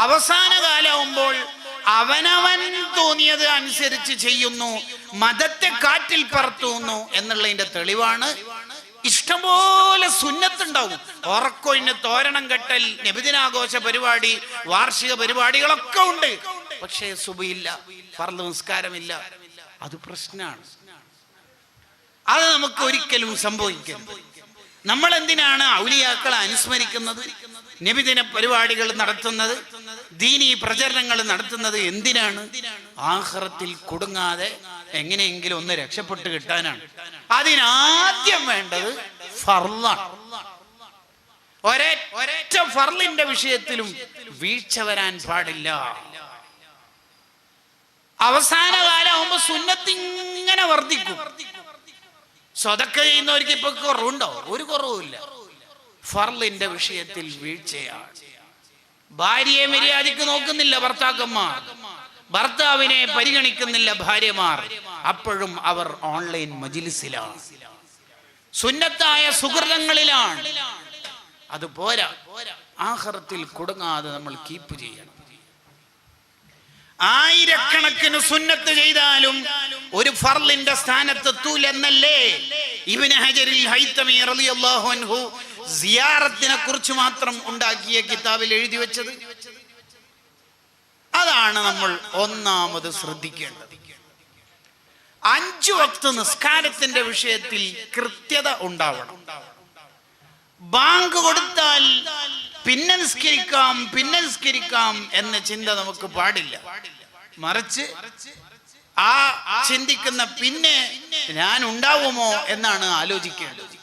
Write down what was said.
അവസാന കാലമാകുമ്പോൾ അവനവൻ തോന്നിയത് അനുസരിച്ച് ചെയ്യുന്നു മതത്തെ കാറ്റിൽ പറത്തുന്നു എന്നുള്ളതിന്റെ തെളിവാണ്. ഇഷ്ടംപോലെ സുന്നത്തുണ്ടാവും. ഉറക്കൊഴിഞ്ഞ് തോരണം കെട്ടൽ നബിദിനാഘോഷ പരിപാടി വാർഷിക പരിപാടികളൊക്കെ ഉണ്ട്. പക്ഷേ സുബയില്ല ഫർദ് നിസ്കാരമില്ല. അത് പ്രശ്നമാണ് അത് നമുക്ക് ഒരിക്കലും സംഭവിക്കരുത്. നമ്മൾ എന്തിനാണ് ഔലിയാക്കളെ അനുസ്മരിക്കുന്നത്? നബിദിന പരിപാടികൾ നടത്തുന്നത് ദീനി പ്രചരണങ്ങൾ നടത്തുന്നത് എന്തിനാണ്? ആഹ്റത്തിൽ കുടുങ്ങാതെ എങ്ങനെയെങ്കിലും ഒന്ന് രക്ഷപ്പെട്ട് കിട്ടാനാണ്. അതിനാദ്യം വേണ്ടത് ഫർളാണ്. ഒരേ ഒരൊറ്റ ഫർലിന്റെ വിഷയത്തിലും വീഴ്ച വരാൻ പാടില്ല. അവസാന കാലമാകുമ്പോ സുന്നത്ത് ഇങ്ങനെ വർദ്ധിക്കും. സ്വതക്ക ചെയ്യുന്നവർക്ക് ഇപ്പൊ കുറവുണ്ടോ? ഒരു കുറവുമില്ല. ഫർലിന്റെ വിഷയത്തിൽ വീഴ്ചയാണ്. ഭാര്യയെ മര്യാദയ്ക്ക് നോക്കുന്നില്ല ഭർത്താക്കന്മാർ. ഭർത്താവിനെ പരിഗണിക്കുന്നില്ല ഭാര്യമാർ. അപ്പോഴും അവർ ഓൺലൈൻ മജിലിസിലാണ്. സുന്നത്തായ സുഹൃതങ്ങളിലാണ്. അത് പോരാ. ആഹ്റത്തിൽ കുടുങ്ങാതെ നമ്മൾ കീപ്പ് ചെയ്യണം. ആയിരക്കണക്കിന് സുന്നത്ത് ചെയ്താലും ഒരു ഫർലിന്റെ സ്ഥാനത്തെത്തൂലെന്നല്ലേ ഇബ്നു ഹജരിൽ ഹൈത്തമി റളിയല്ലാഹു അൻഹു സിയാറത്തിനെ കുറിച്ച് മാത്രം ഉണ്ടാക്കിയ കിതാബിൽ എഴുതി വെച്ചത്? അതാണ് നമ്മൾ ഒന്നാമത് ശ്രദ്ധിക്കേണ്ടത്. അഞ്ചു വക്ത് നിസ്കാരത്തിന്റെ വിഷയത്തിൽ കൃത്യത ഉണ്ടാവണം. ബാങ്ക് കൊടുത്താൽ പിന്നെ നിസ്കരിക്കാം പിന്നെ നിസ്കരിക്കാം എന്ന ചിന്ത നമുക്ക് പാടില്ല. മറിച്ച് ആ ചിന്തിക്കുന്ന പിന്നെ ഞാൻ ഉണ്ടാവുമോ എന്നാണ് ആലോചിക്കേണ്ടത്.